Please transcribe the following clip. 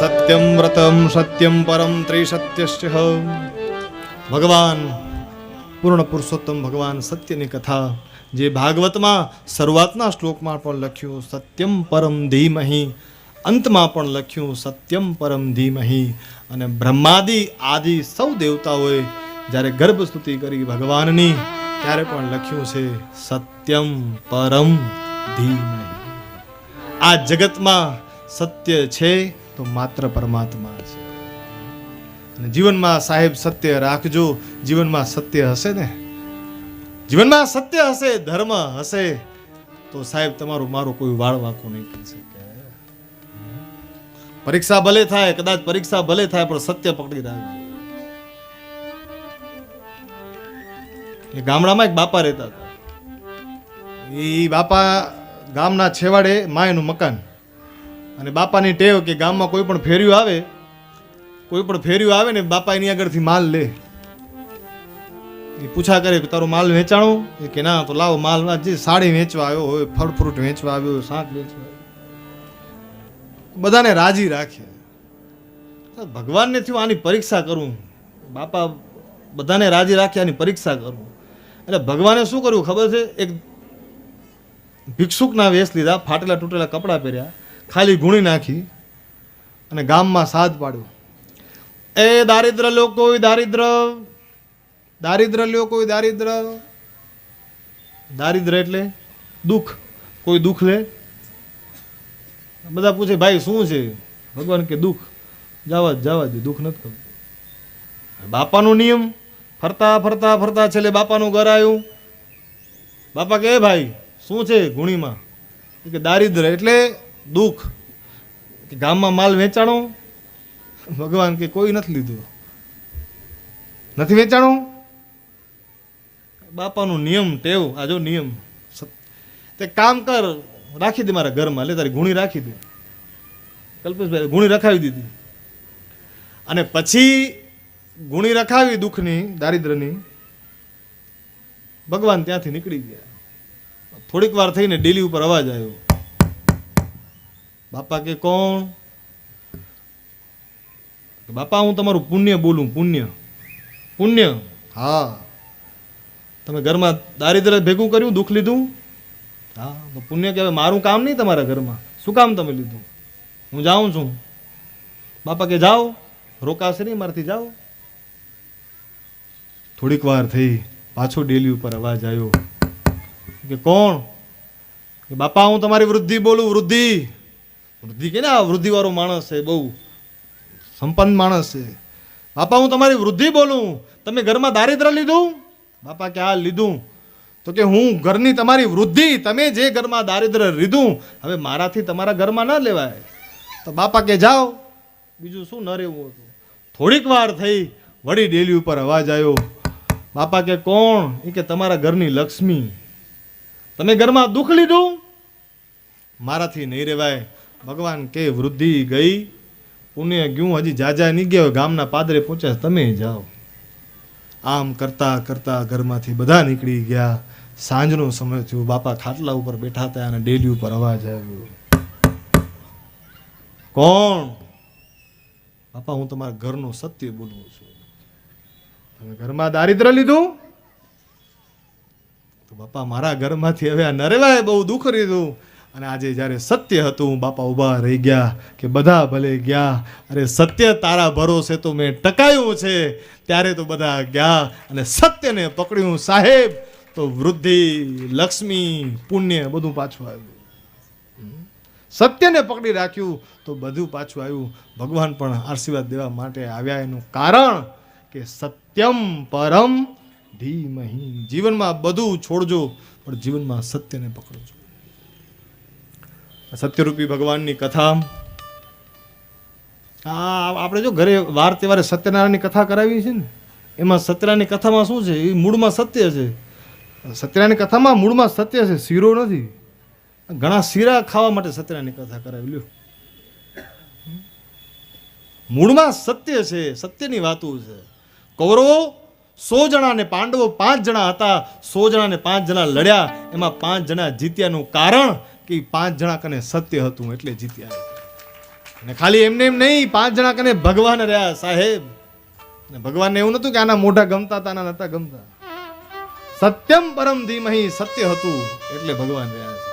સત્યમ વ્રતમ સત્યમ પરમ ત્રિસત્યશ્ચ ભગવાન પૂર્ણ પુરુષોત્તમ ભગવાન સત્યની કથા જે ભાગવતમાં શરૂઆતના શ્લોકમાં પણ લખ્યું સત્યમ પરમ ધીમહી અંતમાં પણ લખ્યું સત્યમ પરમ ધીમહી અને બ્રહ્માદિ આદિ સૌ દેવતાઓએ જ્યારે ગર્ભસ્તુતિ કરી ભગવાનની ત્યારે પણ લખ્યું છે સત્યમ પરમ ધીમહી આ જગતમાં સત્ય છે તો માત્ર પરમાત્મા છે. અને જીવનમાં સાહેબ સત્ય રાખજો. જીવનમાં સત્ય હશે ને? જીવનમાં સત્ય હશે, ધર્મ હશે, તો સાહેબ તમારું મારું કોઈ વાળ વાંકો નહીં કરી શકે. પરીક્ષા ભલે થાય, કદાચ પરીક્ષા ભલે થાય, પણ સત્ય પકડી રાખજો. એ ગામડામાં એક બાપા રહેતા હતા. એ બાપા ગામના છેવાડે માયનું મકાન. અને બાપાની ટેવ કે ગામમાં કોઈ પણ ફેર્યું આવે, કોઈ પણ ફેર્યું આવે ને બાપા એની આગળથી માલ લે. એ પૂછા કરે કે તારો માલ વેચાણો? એ કે ના, તો લાવો માલ. જે સાડી વેચવા આવ્યો હોય, ફળ ફ્રૂટ વેચવા આવ્યો હોય, શાક વેચવા બધાને રાજી રાખે. ભગવાનને થયું આની પરીક્ષા કરું. બાપા બધાને રાજી રાખે આની પરીક્ષા કરું. એટલે ભગવાને શું કર્યું ખબર છે? એક ભિક્ષુકના વેશ લીધા, ફાટેલા તૂટેલા કપડાં પહેર્યા. ખાલી ગુણી નાખી અને ગામમાં સાદ પાડ્યો. એ દારિદ્ર લોકો દારિદ્ર દારિદ્ર લોકો દારિદ્ર. દારિદ્ર એટલે દુઃખ. કોઈ દુઃખ લે? બધા પૂછે, ભાઈ, શું છે? ભગવાન કે, દુઃખ. જવા જ, જવા દે, દુઃખ નથી કરતું બાપાનો નિયમ, ફરતા ફરતા ફરતા છેલ્લે બાપાનું ઘર આવ્યું. બાપા કે ભાઈ, શું છે ગુણીમાં? કે, દારિદ્ર એટલે દુઃખ ગામમાં માલ વેચાણો? ભગવાન કે કોઈ નથી લીધું. નથી વેચાણો? બાપાનો નિયમ ટેવ, આ જો નિયમ. તે કામ કર, રાખી દે મારા ઘરમાં, લે તારી ગુણી રાખી દે. કલ્પેશભાઈ ગુણી રખાવી દીધી. અને પછી ગુણી રખાવી દુઃખની દારિદ્રની ભગવાન ત્યાંથી નીકળી ગયા. થોડીક વાર થઈને ડેલી ઉપર અવાજ આવ્યો. બાપા કે કોણ? બાપા, હું તમારું પુણ્ય બોલું, પુણ્ય. પુણ્ય? હા. તમે ઘરમાં દારિદ્ર ભેગું કર્યું, દુઃખ લીધું? હા પુણ્ય કહેવાય. મારું કામ નહીં તમારા ઘરમાં. શું કામ તમે લીધું? હું જાઉં છું. બાપા કે જાઓ. રોકાશે નહીં, મારાથી જાઓ. થોડીક વાર થઈ, પાછો ડેલી ઉપર અવાજ આવ્યો. કે કોણ? કે બાપા, હું તમારી વૃદ્ધિ બોલું, વૃદ્ધિ. વૃદ્ધિ કે આ વૃદ્ધિવાળો માણસ છે, બહુ સંપન્ન માણસ છે. બાપા, હું તમારી વૃદ્ધિ બોલું. તમે ઘરમાં દારિદ્ર લીધું? બાપા કે આ લીધું. તો કે, હું ઘરની તમારી વૃદ્ધિ, તમે જે ઘરમાં દારિદ્ર લીધું, હવે મારાથી તમારા ઘરમાં ન લેવાય. તો બાપા કે, જાઓ. બીજું શું ન રહેવું હતું? થોડીક વાર થઈ, વળી ડેલી ઉપર અવાજ આવ્યો. બાપા કે, કોણ? એ કે, તમારા ઘરની લક્ષ્મી. તમે ઘરમાં દુઃખ લીધું? મારાથી નહીં રહેવાય. ભગવાન કે વૃદ્ધિ ગઈ, પુણ્ય ગયું, હજી જાજા નહીં ગયો ગામના પાદરે પહોંચ્યા તમે જાઓ. આમ કરતા કરતા ઘરમાંથી બધા નીકળી ગયા. સાંજનો સમય થયો, બાપા ખાટલા ઉપર બેઠા હતા અને ડેલી ઉપર અવાજ આવ્યો. કોણ? બાપા, હું તમારા ઘરનું સત્ય બોલું છું. તમે ઘરમાં દારિદ્ર લીધું? તો બાપા, મારા ઘરમાંથી હવે આ નરેવાએ બહુ દુઃખ લીધું અને આજે જ્યારે સત્ય હતું બાપા ઊભા રહી ગયા કે બધા ભલે ગયા. અરે સત્ય તારા ભરોસે તો મેં ટકાયું છે, ત્યારે તો બધા ગયા. અને સત્યને પકડ્યું સાહેબ, તો વૃદ્ધિ, લક્ષ્મી, પુણ્ય બધું પાછું આવ્યું. સત્યને પકડી રાખ્યું તો બધું પાછું આવ્યું. ભગવાન પણ આશીર્વાદ દેવા માટે આવ્યા. એનું કારણ કે સત્યમ પરમ ધીમહી. જીવનમાં બધું છોડજો, પણ જીવનમાં સત્યને પકડજો. સત્યરૂપી ભગવાનની કથા. આ આપણે જો ઘરે વાર તહેવારે સત્યનારાયણની કથા કરાવી છે ને, એમાં સત્યનારાયણની કથામાં શું છે? એ મૂળમાં સત્ય છે. સત્યનારાયણની કથામાં મૂળમાં સત્ય છે, શીરો નથી. ઘણા શીરા ખાવા માટે સત્યનારાયણની કથા કરાવી લ્યો. મૂળમાં સત્ય છે, સત્યની વાતો છે. કૌરવો સો જણા ને પાંડવો પાંચ જણા હતા. સો જણા ને પાંચ જણા લડ્યા. એમાં પાંચ જણા જીત્યાનું કારણ કે પાંચ જણા કને સત્ય હતું એટલે જીત્યા. ને ખાલી એમને એમ નહીં, પાંચ જણા કને ભગવાન રહ્યા સાહેબ. ને ભગવાનને એવું નતું કે આના મોઢા ગમતા હતા, આના નતા ગમતા. સત્યમ પરમ ધીમહી સત્ય હતું એટલે ભગવાન રહ્યા છે.